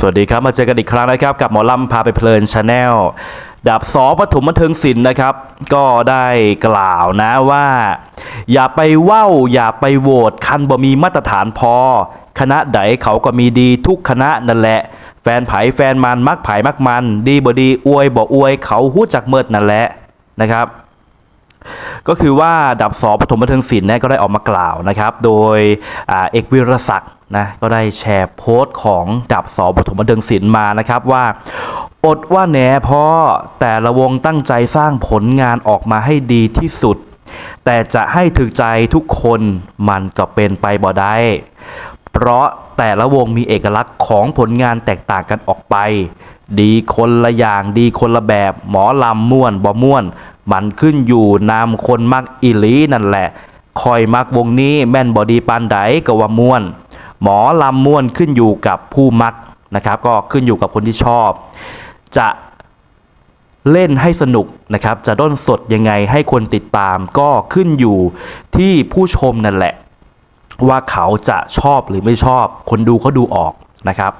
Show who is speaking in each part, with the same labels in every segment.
Speaker 1: สวัสดีครับ มาเจอกันอีกครั้งนะครับ กับหมอลำพาไปเพลินชาแนลดับสอปฐมบันเทิงศิลป์นะครับ ก็ได้กล่าวนะว่า อย่าไปเว้า อย่าไปโหวตคันบ่มีมาตรฐานพอ คณะใดเขาก็มีดีทุกคณะนั่นแหละ แฟนไผแฟนมันมักไผมักมัน ดีบ่ดีอวยบ่อวยเขาหู้จักเมิดนั่นแหละนะครับ ก็คือว่าดับสอปฐมบันเทิงศิลป์เนี่ยก็ได้ออกมากล่าวนะครับ โดยอเอกวิรศักดิ์นะก็ได้แชร์โพสต์ของดับสอปฐมบันเทิงศิลป์มานะครับว่าอดว่าแหนพ่อแต่ละวงตั้งใจสร้างผลงานออกมาให้ดีที่สุด แต่จะให้ถึกใจทุกคนมันก็เป็นไปบ่ได้ เพราะแต่ละวงมีเอกลักษณ์ของผลงานแตกต่างกันออกไป ดีคนละอย่างดีคนละแบบ หมอลำม่วนบ่ม่วน มันขึ้นอยู่นามคนมักอิลีนั่นแหละคอยมักวงนี้แม่นบอดีปานใดก็ว่าม่วน หมอลำม่วนขึ้นอยู่กับผู้มักนะครับ ก็ขึ้นอยู่กับคนที่ชอบ จะเล่นให้สนุกนะครับ จะด้นสดยังไงให้คนติดตาม ก็ขึ้นอยู่ที่ผู้ชมนั่นแหละ ว่าเขาจะชอบหรือไม่ชอบ คนดูเขาดูออกนะครับ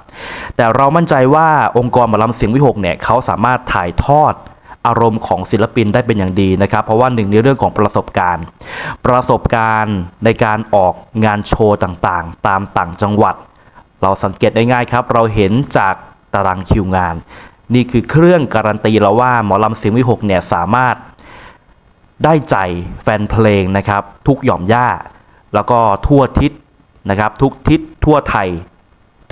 Speaker 1: แต่เรามั่นใจว่าองค์กรหมอลำเสียงวิหกเนี่ยเขาสามารถถ่ายทอด อารมณ์ของศิลปินได้เป็นอย่างดีนะครับ เพราะว่าหนึ่งในเรื่องของประสบการณ์ ประสบการณ์ในการออกงานโชว์ต่างๆ ตามต่างจังหวัด เราสังเกตได้ง่ายครับ เราเห็นจากตารางคิวงาน นี่คือเครื่องการันตีเราว่าหมอลำเสียงวิหกเนี่ยสามารถได้ใจแฟนเพลงนะครับ ทุกหย่อมย่า แล้วก็ทั่วทิศนะครับ ทุกทิศทั่วไทย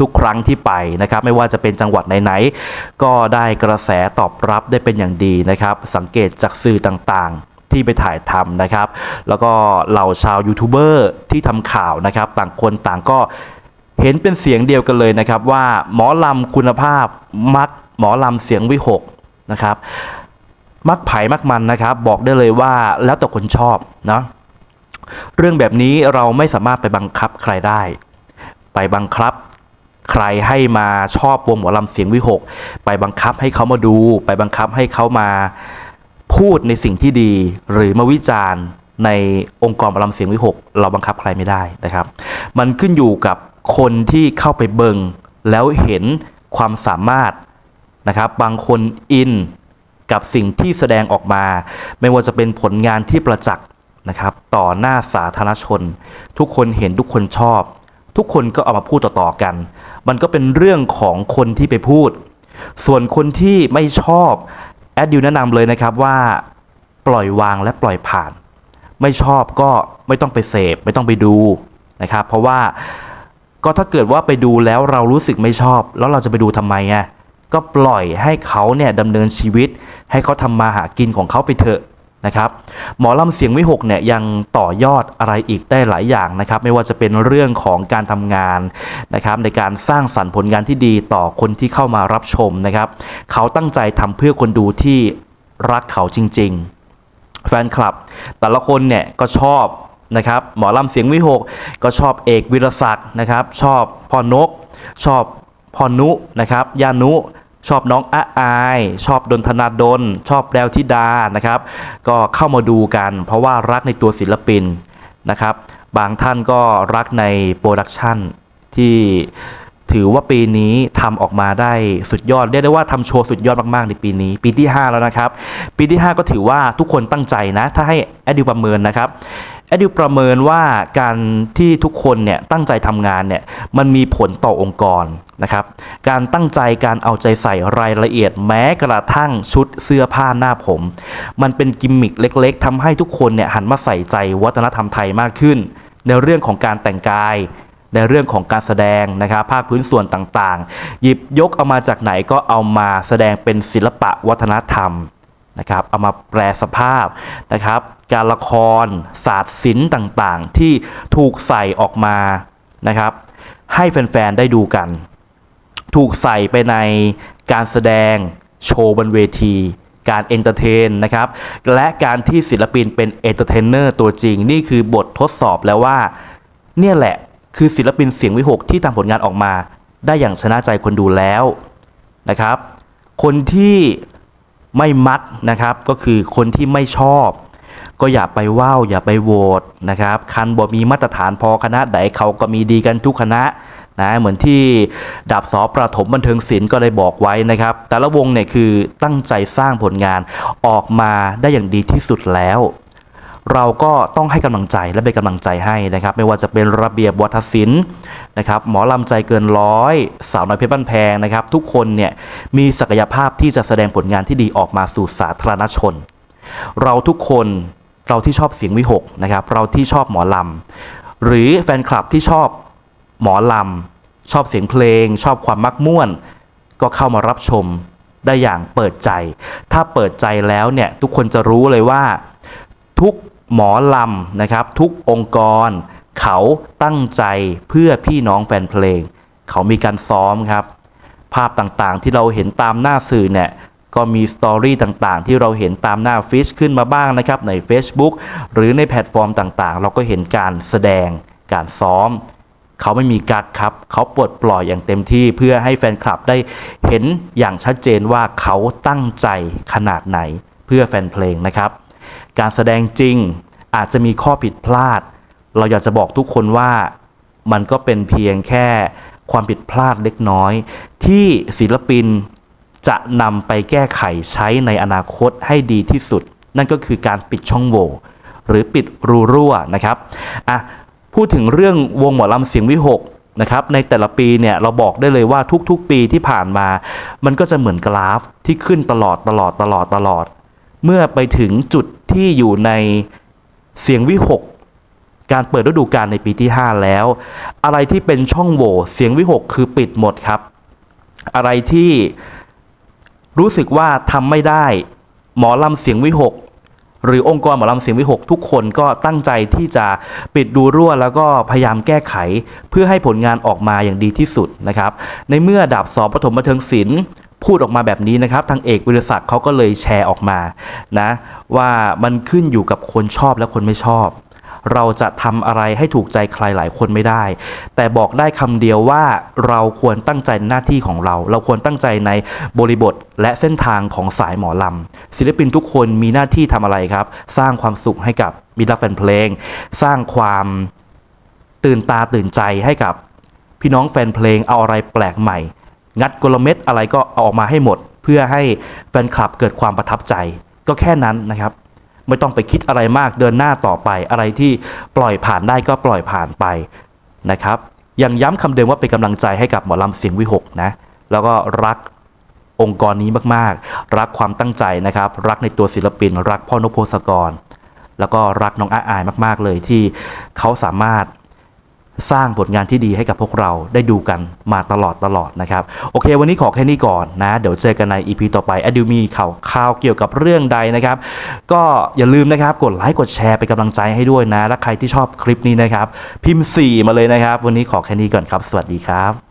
Speaker 1: ทุกครั้งที่ไปนะครับไม่ว่าจะเป็นจังหวัดไหนๆก็ได้กระแสตอบรับได้เป็นอย่างดีนะครับ สังเกตจากสื่อต่างๆที่ไปถ่ายทำนะครับ แล้วก็เหล่าชาวยูทูบเบอร์ที่ทำข่าวนะครับ ต่างคนต่างก็เห็นเป็นเสียงเดียวกันเลยนะครับ ว่าหมอลำคุณภาพมักหมอลำเสียงวิหกนะครับมักไผ่มักมันนะครับ บอกได้เลยว่าแล้วแต่คนชอบนะเรื่องแบบนี้เราไม่สามารถไปบังคับใครได้ ไปบังคับ ใครให้มาชอบวงหมอลำเสียงวิหก ไปบังคับให้เขามาดู ไปบังคับให้เขามาพูดในสิ่งที่ดี หรือมาวิจารณ์ในองค์กรหมอลำเสียงวิหก เราบังคับใครไม่ได้นะครับ มันขึ้นอยู่กับคนที่เข้าไปเบิงแล้วเห็นความสามารถนะครับ บางคนอินกับสิ่งที่แสดงออกมา ไม่ว่าจะเป็นผลงานที่ประจักษ์นะครับ ต่อหน้าสาธารณชน ทุกคนเห็นทุกคนชอบ ทุกคนก็เอามาพูดต่อๆกัน มันก็เป็นเรื่องของคนที่ไปพูด ส่วนคนที่ไม่ชอบแอดดิวแนะนำเลยนะครับว่าปล่อยวางและปล่อยผ่าน ไม่ชอบก็ไม่ต้องไปเสพไม่ต้องไปดูนะครับ เพราะว่าก็ถ้าเกิดว่าไปดูแล้วเรารู้สึกไม่ชอบ แล้วเราจะไปดูทำไมอะก็ปล่อยให้เขาเนี่ยดำเนินชีวิต ให้เขาทำมาหากินของเขาไปเถอะ นะครับหมอลำเสียงวิหกเนี่ยยังต่อยอดอะไรอีกได้หลายอย่างนะครับ ไม่ว่าจะเป็นเรื่องของการทำงานนะครับในการสร้างสรรค์ผลงานที่ดีต่อคนที่เข้ามารับชมนะครับ เขาตั้งใจทำเพื่อคนดูที่รักเขาจริง ๆ แฟนคลับ แต่ละคนเนี่ยก็ชอบนะครับหมอลำเสียงวิหกก็ชอบเอกวิรศักดิ์นะครับ ชอบพ่อนก ชอบพ่อนุนะครับยานุ ชอบน้องอาอาย ชอบดนธนาดลชอบแปลวธิดานะครับ ก็เข้ามาดูกัน เพราะว่ารักในตัวศิลปินนะครับ บางท่านก็รักในโปรดักชันที่ถือว่าปีนี้ทำออกมาได้สุดยอด เรียกได้ว่าทำโชว์สุดยอดมาก ๆ ในปีนี้ ปีที่ 5 แล้วนะครับ ปีที่ 5 ก็ถือว่าทุกคนตั้งใจนะ ถ้าให้แอดดิวประเมินนะครับ แอดดิวประเมินว่าการที่ทุกคนเนี่ยตั้งใจทำงานเนี่ยมันมีผลต่อองค์กรนะครับ การตั้งใจการเอาใจใส่รายละเอียดแม้กระทั่งชุดเสื้อผ้าหน้าผม มันเป็นกิมมิคเล็กๆทำให้ทุกคนเนี่ยหันมาใส่ใจวัฒนธรรมไทยมากขึ้น ในเรื่องของการแต่งกายในเรื่องของการแสดงนะครับภาคพื้นส่วนต่างๆ หยิบยกเอามาจากไหนก็เอามาแสดงเป็นศิลปะวัฒนธรรมนะครับเอามาแปลสภาพนะครับ การละคร ศาสตร์ศิลป์ต่างๆ ที่ถูกใส่ออกมานะครับ ให้แฟนๆ ได้ดูกัน ถูกใส่ไปในการแสดงโชว์บนเวที การเอนเตอร์เทนนะครับ และการที่ศิลปินเป็นเอนเตอร์เทนเนอร์ตัวจริง นี่คือบททดสอบแล้วว่า เนี่ยแหละคือศิลปินเสียงวิหกที่ทำผลงานออกมา ได้อย่างชนะใจคนดูแล้วนะครับ คนที่ไม่มักนะครับก็คือคนที่ไม่ชอบ ก็อย่าไปว่าวอย่าไปโหวตนะครับคันบ่มีมาตรฐานพอคณะใดเขาก็มีดีกันทุกคณะนะเหมือนที่ดาบสอประถมบันเทิงศิลป์ก็ได้บอกไว้นะครับ แต่ละวงเนี่ยคือตั้งใจสร้างผลงานออกมาได้อย่างดีที่สุดแล้ว เราก็ต้องให้กำลังใจและเป็นกำลังใจให้นะครับ ไม่ว่าจะเป็นระเบียบวัฒศิลป์นะครับ หมอลำใจเกินร้อย สาวน้อยเพชรบ้านแพงนะครับ ทุกคนเนี่ยมีศักยภาพที่จะแสดงผลงานที่ดีออกมาสู่สาธารณชน เราทุกคน เราที่ชอบเสียงวิหกนะครับ เราที่ชอบหมอลำ หรือแฟนคลับที่ชอบหมอลำ ชอบเสียงเพลง ชอบความมักม่วน ก็เข้ามารับชมได้อย่างเปิดใจ ถ้าเปิดใจแล้วเนี่ยทุกคนจะรู้เลยว่า ทุกหมอลำนะครับ ทุกองค์กร เขาตั้งใจเพื่อพี่น้องแฟนเพลง เขามีการซ้อมครับ ภาพต่างๆที่เราเห็นตามหน้าสื่อเนี่ย ก็มีสตอรี่ต่างๆ ที่เราเห็นตามหน้าฟิชขึ้นมาบ้างนะครับ ใน Facebook หรือในแพลตฟอร์มต่างๆ เราก็เห็นการแสดงการซ้อม เขาไม่มีกักครับ เขาปลดปล่อยอย่างเต็มที่เพื่อให้แฟนคลับได้เห็นอย่างชัดเจนว่าเขาตั้งใจขนาดไหนเพื่อแฟนเพลงนะครับ การแสดงจริงอาจจะมีข้อผิดพลาด เราอยากจะบอกทุกคนว่ามันก็เป็นเพียงแค่ความผิดพลาดเล็กน้อย ที่ศิลปิน จะนำไปแก้ไขใช้ในอนาคตให้ดีที่สุด นั่นก็คือการปิดช่องโหว่หรือปิดรูรั่วนะครับอะพูดถึงเรื่องวงหมอลำเสียงวิหกนะครับในแต่ละปีเนี่ยเราบอกได้เลยว่าทุกๆ ปีที่ผ่านมา มันก็จะเหมือนกราฟที่ขึ้นตลอดตลอดตลอดตลอด เมื่อไปถึงจุดที่อยู่ในเสียงวิหกการเปิดฤดูกาลในปีที่ 5 แล้ว อะไรที่เป็นช่องโหว่เสียงวิหกคือปิดหมดครับ อะไรที่ รู้สึกว่าทำไม่ได้ หมอลำเสียงวิหกหรือองค์กรหมอลำเสียงวิหกทุกคนก็ตั้งใจที่จะปิดดูรั่ว แล้วก็พยายามแก้ไข เพื่อให้ผลงานออกมาอย่างดีที่สุดนะครับ ในเมื่อดาบสอบปฐมบันเทิงศิลป์พูดออกมาแบบนี้นะครับ ทางเอกวิรศักดิ์เขาก็เลยแชร์ออกมานะว่ามันขึ้นอยู่กับคนชอบและคนไม่ชอบ เราจะทำอะไรให้ถูกใจใครหลายคนไม่ได้ แต่บอกได้คำเดียวว่าเราควรตั้งใจหน้าที่ของเรา เราควรตั้งใจในบริบทและเส้นทางของสายหมอลำศิลปินทุกคนมีหน้าที่ทำอะไรครับ สร้างความสุขให้กับมิตรแฟนเพลง สร้างความตื่นตาตื่นใจให้กับพี่น้องแฟนเพลงเอาอะไรแปลกใหม่ งัดกลเม็ดอะไรก็เอาออกมาให้หมด เพื่อให้แฟนคลับเกิดความประทับใจ ก็แค่นั้นนะครับ ไม่ต้องไปคิดอะไรมากเดินหน้าต่อไป อะไรที่ปล่อยผ่านได้ก็ปล่อยผ่านไปนะครับยังย้ำคำเดิมว่าเป็นกำลังใจให้กับหมอลำเสียงวิหกนะแล้วก็รักองค์กรนี้มากๆ รักความตั้งใจนะครับ รักในตัวศิลปิน รักพ่อนพพสกร แล้วก็รักน้องอาอายมาก ๆ เลยที่เขาสามารถ สร้างผลงานที่ดีให้กับพวกเราได้ดูกันมาตลอดตลอดนะครับ โอเค วันนี้ขอแค่นี้ก่อนนะ เดี๋ยวเจอกันใน EP ต่อไปอดิวมีข่าวข่าวเกี่ยวกับเรื่องใดนะครับ ก็อย่าลืมนะครับ กดไลค์กดแชร์เป็นกำลังใจให้ด้วยนะและใครที่ชอบคลิปนี้นะครับ พิมพ์ 4 มาเลยนะครับ วันนี้ขอแค่นี้ก่อนครับ สวัสดีครับ